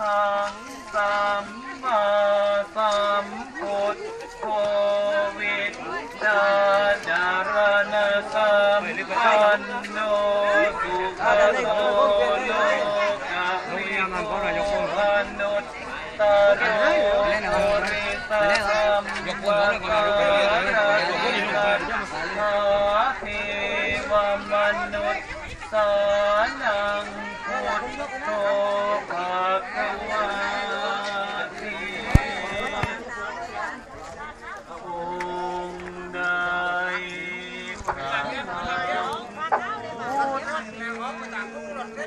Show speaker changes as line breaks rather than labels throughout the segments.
หังสัมมาสัมพุทโธวิชชาจารณสัมปันโนสุขโตโลกะวิโมอนุตตโรริสัมปัสสะ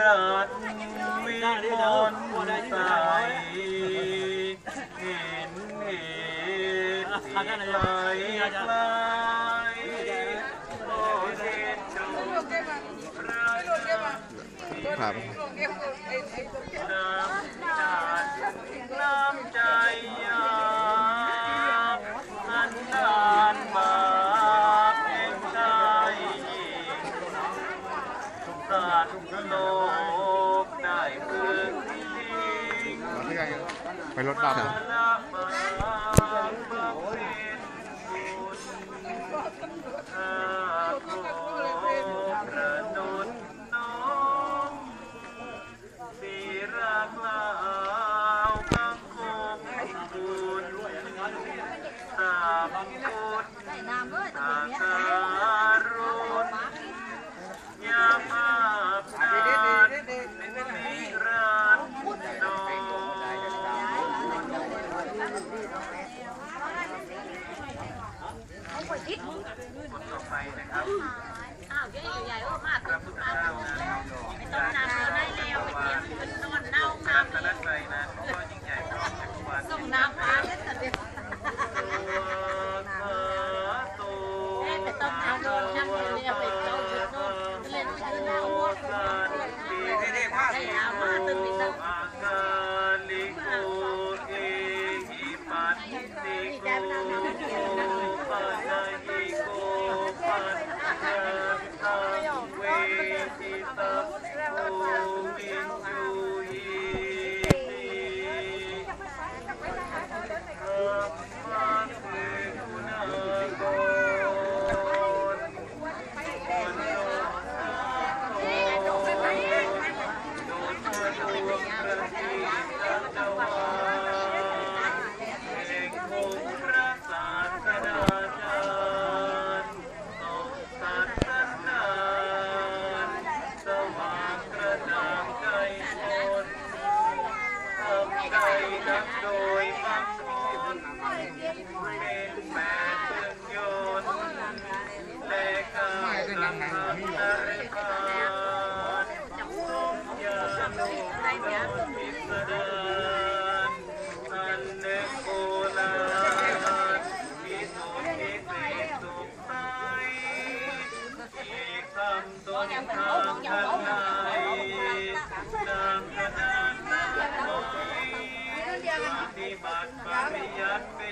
รัตวิมลใสเห็นเหตุที่ไหลไหลโอเดชโชพระนาม
ครับ
น้ำใจน้ำใจยาอันนานมาเป็นใจยิ่ง สัตว์โลกได้พึงทิ้ง
ไปรถดับ
ละบาปบำ ต่อไปนะครับ
อ้าวใหญ่ใหญ่โอ้มาก
พระพุทธเจ้านะ
ต้นน้ำเราได้แล้วไปเตรียมเป็นต้นเน่า
พ
มา
ระรัตนตรัยนะก็ยิ่งใหญ่พร้อมจักรวาล
ส่งน้ำมาเล่นแต่เด็กไปต้นน้ำโดนน้ำเรียไปเจ้าชุดโดนเล่นชื่อเน่าหมดได้ยามาตึงติดตั้ง
อา sắc đôi mắt bên mẹ thương nhôn lê cơ tâm hấp nơi con ôm nhớ birthday.